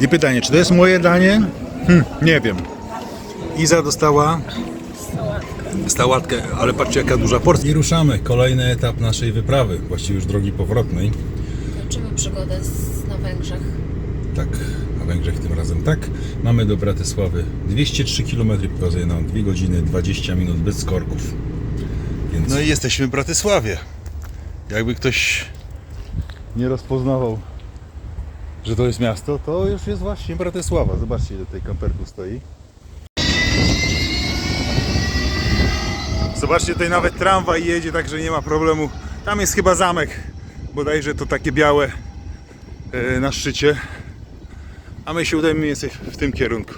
I pytanie, czy to jest moje danie? Hm, nie wiem. Iza dostała stałatkę, ale patrzcie jaka duża porcja. I ruszamy. Kolejny etap naszej wyprawy, właściwie już drogi powrotnej. Kończymy przygodę z, na Węgrzech. Tak, na Węgrzech tym razem tak. Mamy do Bratysławy 203 km, pokazuje nam 2 godziny 20 minut bez korków. Więc... No i jesteśmy w Bratysławie. Jakby ktoś nie rozpoznawał, że to jest miasto, to już jest właśnie Bratysława. Zobaczcie, ile tutaj kamperku stoi. Zobaczcie, tutaj nawet tramwaj jedzie, także nie ma problemu. Tam jest chyba zamek, bodajże to takie białe e, na szczycie. A my się udajemy więcej w tym kierunku.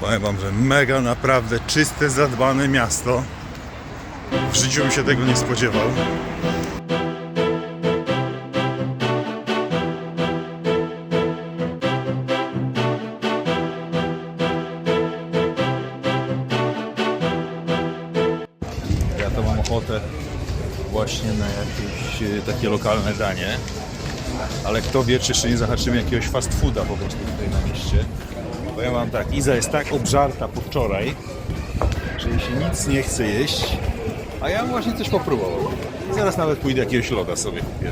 Powiem wam, że mega naprawdę czyste, zadbane miasto. W życiu bym się tego nie spodziewał. Ja to mam ochotę właśnie na jakieś e, takie lokalne danie. Ale kto wie, czy jeszcze nie zahaczymy jakiegoś fast fooda po prostu tutaj na mieście. Powiem wam tak, Iza jest tak obżarta po wczoraj, że jej się nic nie chce jeść, a ja właśnie coś popróbował. Zaraz nawet pójdę jakiegoś loda sobie kupię.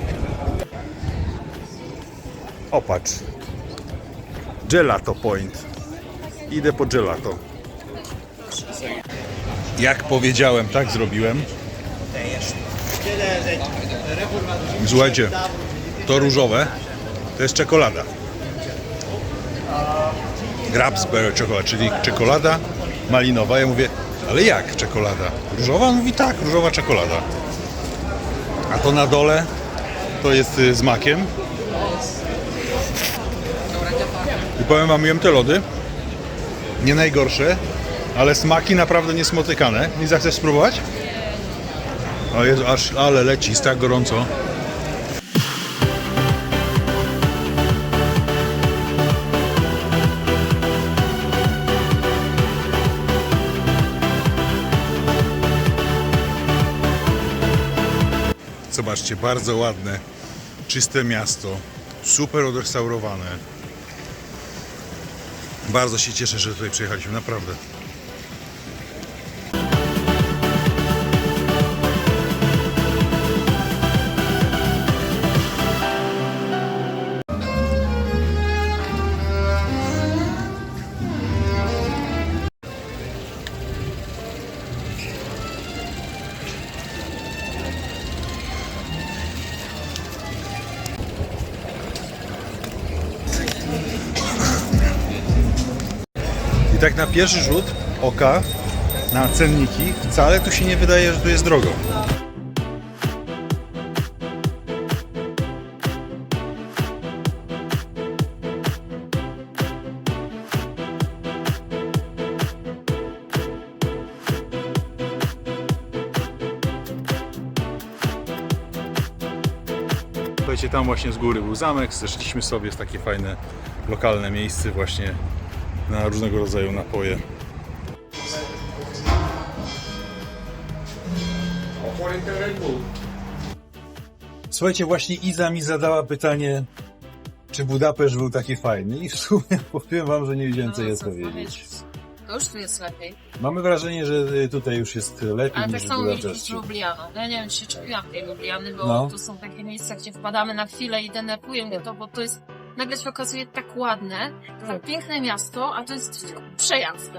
Opatrz. Gelato Point. Idę po gelato. Jak powiedziałem, tak zrobiłem. Słuchajcie, to różowe to jest czekolada. Grabsberry czekolada, czyli czekolada malinowa. Ja mówię, ale jak czekolada? Różowa? Mówi tak, różowa czekolada. A to na dole to jest y, z makiem. I powiem wam, jem te lody. Nie najgorsze, ale smaki naprawdę niesmotykane. Nie zechcesz spróbować? O Jezu, aż, ale leci, jest tak gorąco. Zobaczcie, bardzo ładne, czyste miasto, super odrestaurowane. Bardzo się cieszę, że tutaj przyjechaliśmy, naprawdę. Na pierwszy rzut oka na cenniki wcale tu się nie wydaje, że tu jest drogo. Słuchajcie, tam właśnie z góry był zamek, zeszliśmy sobie, jest takie fajne lokalne miejsce właśnie na różnego rodzaju napoje. Słuchajcie, właśnie Iza mi zadała pytanie, czy Budapeszt był taki fajny i w sumie powiem wam, że nie wiedziałem co co odpowiedzieć. powiedzieć. To już tu jest lepiej. Mamy wrażenie, że y, tutaj już jest lepiej Ale tak niż w samo mieliśmy Budapeszcie. Lublianą. Ja nie wiem, czy się czepiłam tej Lubliany, bo No. to są takie miejsca, gdzie wpadamy na chwilę i denerwuje mnie to, bo to jest nagle się okazuje tak ładne, tak piękne miasto, a to jest tylko przejazd.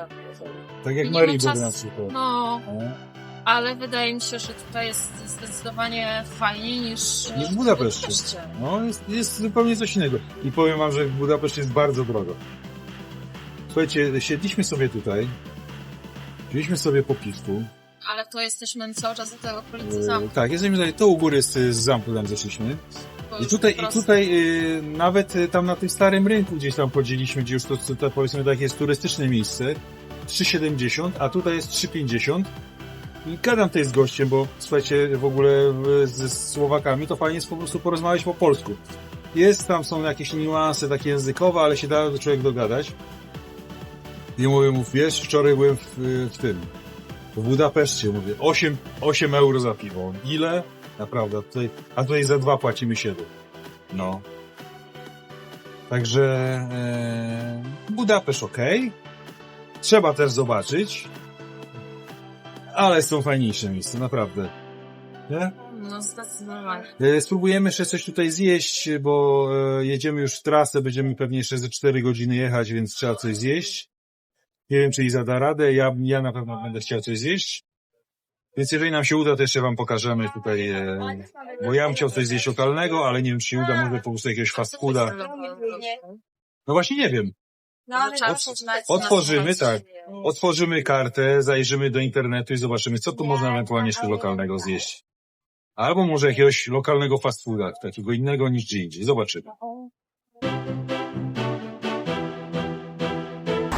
Tak jak Maribor na przykład. No, ale wydaje mi się, że tutaj jest zdecydowanie fajniej niż, Niż w Budapeszcie. Budapeszcie. No, jest, jest zupełnie coś innego. I powiem wam, że w Budapeszcie jest bardzo drogo. Słuchajcie, siedliśmy sobie tutaj, wzięliśmy sobie po piwku. Ale to jesteśmy cały czas do tej okolicy E, zamku. tak, jesteśmy tutaj, to u góry jest z zamku tam zeszliśmy. I tutaj, i tutaj y, nawet y, tam na tym starym rynku gdzieś tam chodziliśmy, gdzie już to, to, to powiedzmy takie jest turystyczne miejsce, 3,70, a tutaj jest 3,50. I gadam tutaj z gościem, bo słuchajcie, w ogóle y, ze Słowakami to fajnie jest po prostu porozmawiać po polsku. Jest tam, są jakieś niuanse takie językowe, ale się da człowiek dogadać. I mówię mu, wiesz, wczoraj byłem w, w tym, w Budapeszcie, mówię, 8, 8 euro za piwo. Ile? Naprawdę. a Tutaj, a tutaj za dwa płacimy 7. No. Także e, Budapeszt ok. Trzeba też zobaczyć. Ale są fajniejsze miejsca, naprawdę. Nie? No zdecydowanie. E, Spróbujemy jeszcze coś tutaj zjeść, bo e, jedziemy już w trasę, będziemy pewnie jeszcze ze 4 godziny jechać, więc trzeba coś zjeść. Nie wiem, czy Iza da radę, ja, ja na pewno będę chciał coś zjeść. Więc jeżeli nam się uda, to jeszcze wam pokażemy tutaj, e, bo ja bym chciał coś zjeść lokalnego, ale nie wiem, czy się uda, może po prostu jakiegoś fast fooda. No właśnie nie wiem. Otworzymy, tak. Otworzymy kartę, zajrzymy do internetu i zobaczymy, co tu można ewentualnie jeszcze lokalnego zjeść. Albo może jakiegoś lokalnego fast fooda, takiego innego niż gdzie indziej. Zobaczymy.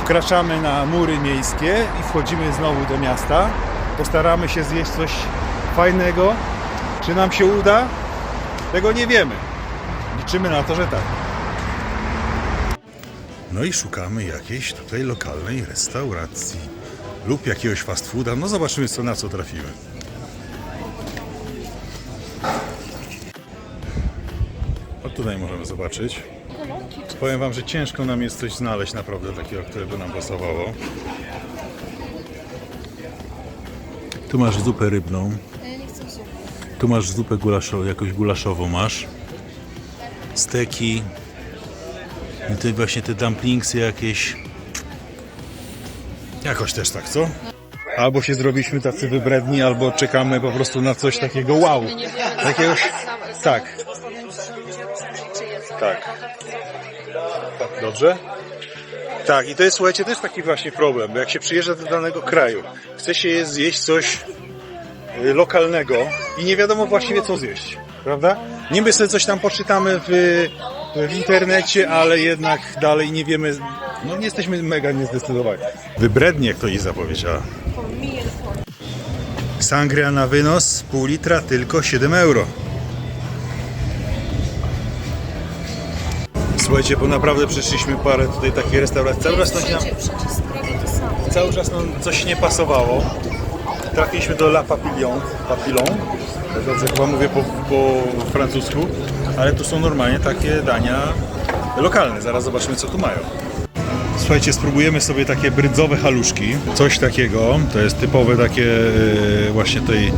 Wkraczamy na mury miejskie i wchodzimy znowu do miasta. Postaramy się zjeść coś fajnego. Czy nam się uda? Tego nie wiemy. Liczymy na to, że tak. No i szukamy jakiejś tutaj lokalnej restauracji lub jakiegoś fast fooda. No zobaczymy co na co trafimy. O tutaj możemy zobaczyć. Powiem wam, że ciężko nam jest coś znaleźć naprawdę takiego, które by nam pasowało. Tu masz zupę rybną. Tu masz zupę gulaszową, jakąś gulaszową masz. Steki, i tutaj właśnie te dumplingsy jakieś. Jakoś też tak, co? Albo się zrobiliśmy tacy wybredni, albo czekamy po prostu na coś takiego wow. Jakiegoś... Tak. Tak. Tak, dobrze? Tak, i to jest, słuchajcie, to jest taki właśnie problem, bo jak się przyjeżdża do danego kraju, chce się zjeść coś y, lokalnego i nie wiadomo właściwie co zjeść, prawda? Niby sobie coś tam poczytamy w, w internecie, ale jednak dalej nie wiemy, no nie jesteśmy mega niezdecydowani. Wybrednie, jak to Iza powiedziała. Sangria na wynos, pół litra, tylko 7 euro. Słuchajcie, bo naprawdę przyszliśmy parę tutaj takich restauracji. Cały czas, coś nam, cały czas nam coś nie pasowało. Trafiliśmy do La Papillon, Papillon. Dobrze chyba mówię po, po francusku, ale tu są normalnie takie dania lokalne. Zaraz zobaczymy co tu mają. Słuchajcie, spróbujemy sobie takie brydzowe haluszki. Coś takiego, to jest typowe takie e, właśnie tej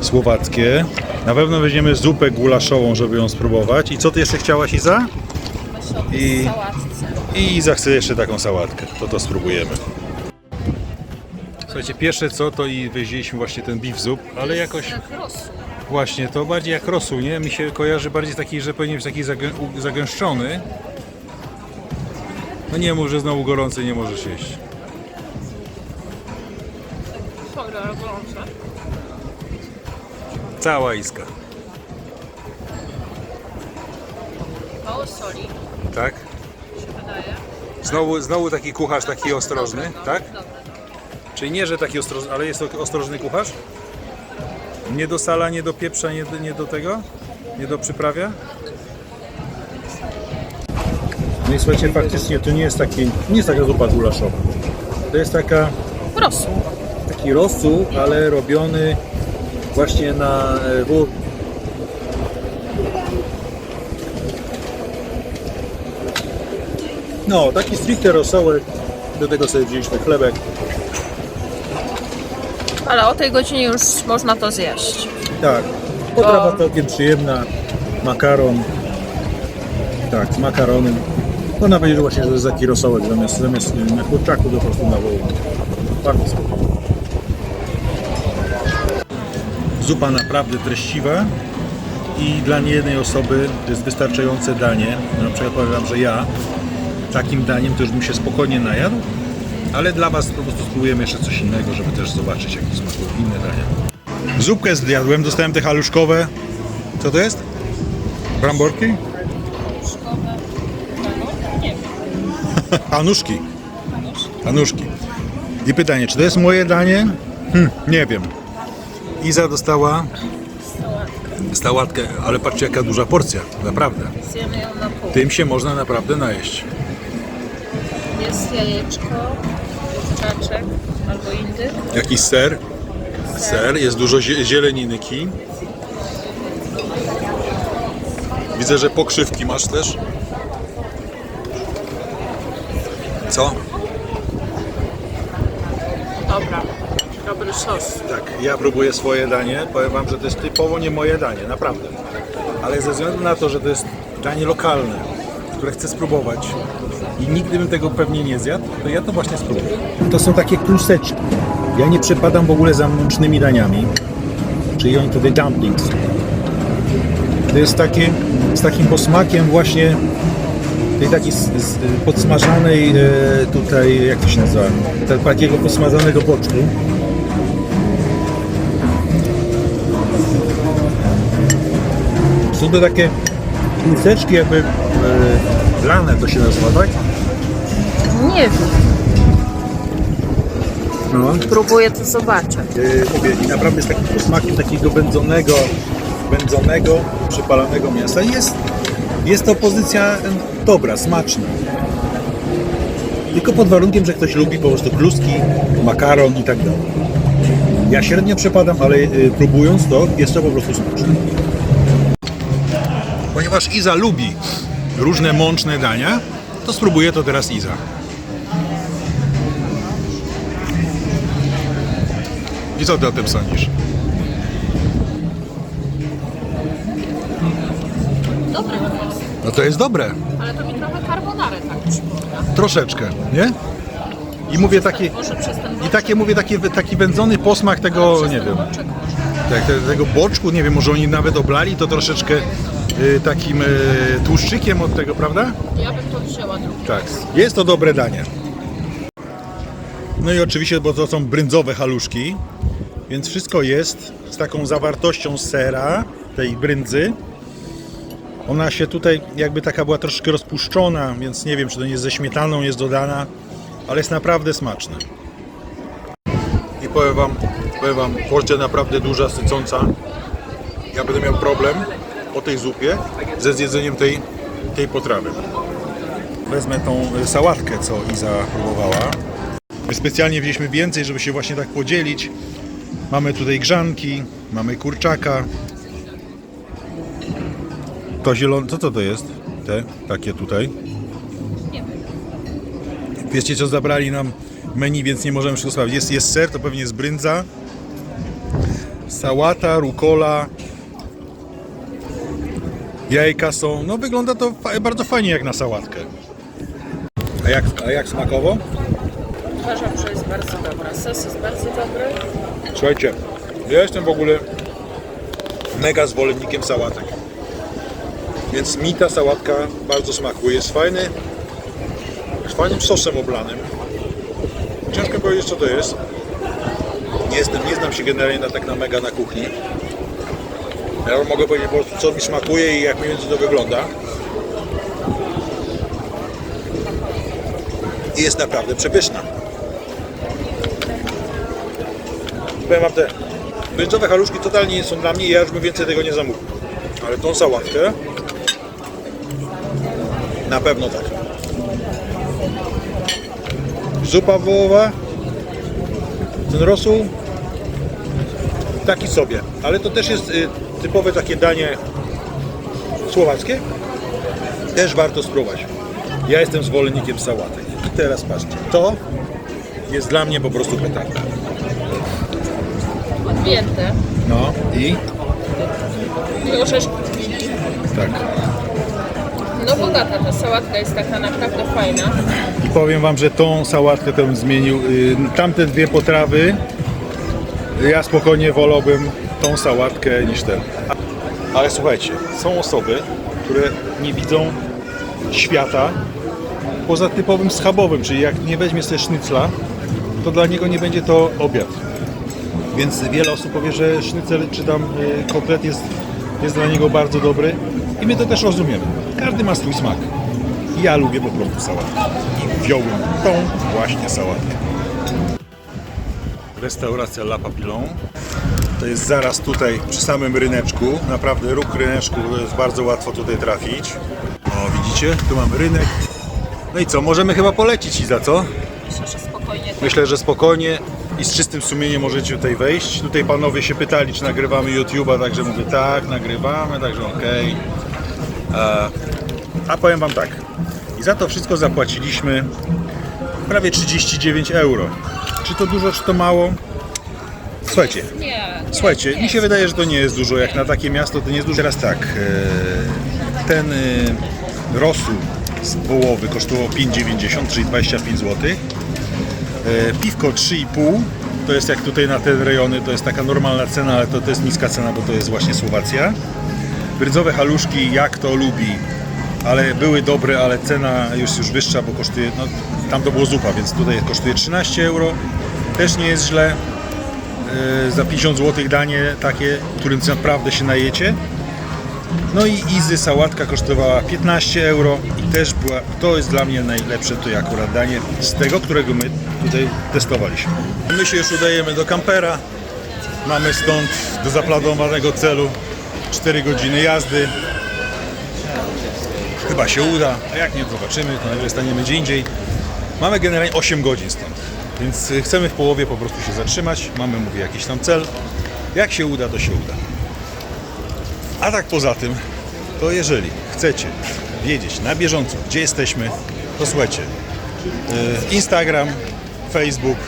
słowackie. Na pewno weźmiemy zupę gulaszową, żeby ją spróbować. I co ty jeszcze chciałaś, Iza? I, I Iza chce jeszcze taką sałatkę. To to spróbujemy. Słuchajcie, pierwsze co, to i weźliśmy właśnie ten beef zup, ale jakoś... Właśnie, to bardziej jak rosół, nie? Mi się kojarzy bardziej taki, że powinien być taki zagę, zagęszczony. No nie mów, że znowu gorący nie możesz jeść. Gorące. Cała iska. Mało soli. Znowu, znowu taki kucharz taki ostrożny, tak? Czyli nie, że taki ostrożny, ale jest to ostrożny kucharz? Nie do sala, nie do pieprza, nie do, nie do tego? Nie do przyprawia? No i słuchajcie, faktycznie to nie jest taki, nie jest taka zupa gulaszowa. To jest taka, Rosół. taki rosół, ale robiony właśnie na e, wór. No, taki stricte rosołek. Do tego sobie wzięliśmy chlebek. Ale o tej godzinie już można to zjeść. Tak, potrawa To- całkiem przyjemna. Makaron. Tak, z makaronem. Można powiedzieć właśnie, że to jest taki rosołek zamiast, zamiast na kurczaku po prostu na wołu. Bardzo spoko. Zupa naprawdę treściwa i dla niejednej osoby to jest wystarczające danie. Na przykład powiem Wam, że ja takim daniem to już bym się spokojnie najadł, ale dla Was po prostu spróbujemy jeszcze coś innego, żeby też zobaczyć jakie są inne dania. Zupkę zjadłem, dostałem te haluszkowe. Co to jest? Bramborki? Hanuszki. Hanuszki. I pytanie, czy to jest moje danie? Hm, nie wiem. Iza dostała stałatkę, ale patrzcie jaka duża porcja, naprawdę. Tym się można naprawdę najeść. Jest jajeczko, jest kaczek albo indyk. Jakiś ser. Ser, jest dużo zie- zieleniny, kin. Widzę, że pokrzywki masz też. Co? Dobra. Dobry sos. Tak, ja próbuję swoje danie. Powiem Wam, że to jest typowo nie moje danie, naprawdę. Ale ze względu na to, że to jest danie lokalne, które chcę spróbować i nigdy bym tego pewnie nie zjadł, to ja to właśnie spróbuję. To są takie kluseczki. Ja nie przepadam w ogóle za mącznymi daniami, czyli oni tutaj dumplings. To jest takie, z takim posmakiem właśnie tej takiej s- s- podsmażanej e, tutaj, jak to się nazywa, takiego posmażanego boczku. Są to takie kluseczki jakby e, lane to się nazywa, tak? Nie wiem. No. Próbuję to zobaczyć. E, mówię, i naprawdę z takim posmakiem takiego wędzonego, wędzonego, przypalanego mięsa. Jest, jest to pozycja dobra, smaczna. Tylko pod warunkiem, że ktoś lubi po prostu kluski, makaron i tak dalej. Ja średnio przepadam, ale e, próbując to, jest to po prostu smaczne. Ponieważ Iza lubi różne mączne dania, to spróbuję to teraz Iza. I co ty o tym sądzisz? Dobry No to jest dobre. ale to mi trochę carbonarę tak przypomina. Troszeczkę, nie? I mówię taki, Może przez ten i takie mówię taki, taki wędzony posmak tego, nie wiem, może. Tak, te- tego boczku, nie wiem, może oni nawet oblali to troszeczkę y, takim y, tłuszczykiem od tego, prawda? Ja bym to wzięła drugi. Tak. Jest to dobre danie. No i oczywiście, bo to są brędzowe haluszki, więc wszystko jest z taką zawartością sera, tej brędzy. Ona się tutaj jakby taka była troszkę rozpuszczona, więc nie wiem, czy to nie ze śmietaną jest dodana, ale jest naprawdę smaczne. I powiem Wam, powiem wam porcja naprawdę duża, sycąca. Ja będę miał problem po tej zupie ze zjedzeniem tej, tej potrawy. Wezmę tą y, sałatkę, co Iza próbowała. My specjalnie wzięliśmy więcej, żeby się właśnie tak podzielić. Mamy tutaj grzanki, mamy kurczaka. To zielone, co to to jest? Te, takie tutaj. Wiecie co, zabrali nam menu, więc nie możemy wszystko sprawdzić. Jest, jest ser, to pewnie jest brędza. Sałata, rukola. Jajka są. No wygląda to fa- bardzo fajnie jak na sałatkę. A jak, a jak smakowo? Uważam, że jest bardzo dobra. Sos jest bardzo dobry. Słuchajcie, ja jestem w ogóle mega zwolennikiem sałatek. Więc mi ta sałatka bardzo smakuje. Jest fajny, z fajnym sosem oblanym. Ciężko powiedzieć co to jest. Nie, jestem, nie znam się generalnie na, tak na mega na kuchni. Ja mogę powiedzieć po prostu co mi smakuje i jak mniej więcej to wygląda. I jest naprawdę przepyszna. Powiem wam te brędzowe haluszki totalnie nie są dla mnie i ja już bym więcej tego nie zamówił. Ale tą sałatkę na pewno tak. Zupa wołowa, ten rosół taki sobie, ale to też jest y, typowe takie danie słowackie. Też warto spróbować. Ja jestem zwolennikiem sałatek. I teraz patrzcie, to jest dla mnie po prostu petarda. Odwięte. No i I orzeszki. tak. No bogata ta sałatka jest taka naprawdę fajna. I powiem Wam, że tą sałatkę to bym zmienił. Y, Tamte dwie potrawy, ja spokojnie wolałbym tą sałatkę niż ten. Ale słuchajcie, są osoby, które nie widzą świata poza typowym schabowym, czyli jak nie weźmie sobie sznycla, to dla niego nie będzie to obiad. Więc wiele osób powie, że sznycel czy tam y, kotlet jest, jest dla niego bardzo dobry i my to też rozumiemy. Każdy ma swój smak. Ja lubię po prostu sałatkę. I wziąłbym tą właśnie sałatkę. Restauracja La Papillon. To jest zaraz tutaj przy samym ryneczku. Naprawdę róg ryneczku jest bardzo łatwo tutaj trafić. O, widzicie? Tu mamy rynek. No i co? Możemy chyba polecić i za co? Myślę, że spokojnie tak. Myślę, że spokojnie i z czystym sumieniem możecie tutaj wejść. Tutaj panowie się pytali, czy nagrywamy YouTube'a, także mówię tak, nagrywamy, także okej. A, a powiem Wam tak, i za to wszystko zapłaciliśmy prawie 39 euro. Czy to dużo, czy to mało? Słuchajcie, Nie. Słuchajcie, mi się wydaje, że to nie jest dużo. Jak na takie miasto, to nie jest dużo. Teraz tak, e, ten e, rosół z wołowy kosztował 5,90, czyli 25 zł. E, Piwko 3,5 to jest jak tutaj na te rejony, to jest taka normalna cena, ale to, to jest niska cena, bo to jest właśnie Słowacja. Brydzowe haluszki, jak to lubi, ale były dobre, ale cena już, już wyższa, bo kosztuje, no tam to było zupa, więc tutaj kosztuje 13 euro. Też nie jest źle. E, za 50 zł danie takie, którym naprawdę się najecie. No i Izy sałatka kosztowała 15 euro i też była, to jest dla mnie najlepsze to akurat danie z tego, którego my tutaj testowaliśmy. My się już udajemy do kampera. Mamy stąd do zaplanowanego celu 4 godziny jazdy. Chyba się uda, a jak nie zobaczymy, to najwyżej staniemy gdzie indziej. Mamy generalnie 8 godzin stąd, więc y, chcemy w połowie po prostu się zatrzymać. Mamy, mówię, jakiś tam cel. Jak się uda, to się uda. A tak poza tym, to jeżeli chcecie wiedzieć na bieżąco, gdzie jesteśmy, to słuchajcie, y, Instagram, Facebook,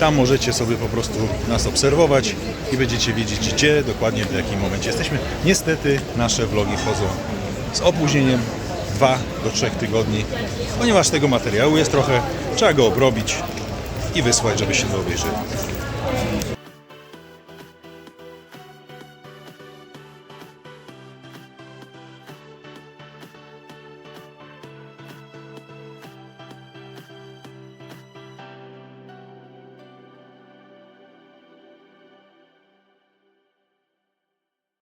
tam możecie sobie po prostu nas obserwować i będziecie wiedzieć, gdzie dokładnie, w jakim momencie jesteśmy. Niestety nasze vlogi chodzą z opóźnieniem 2 do 3 tygodni, ponieważ tego materiału jest trochę, trzeba go obrobić i wysłać, żebyście to obejrzeli.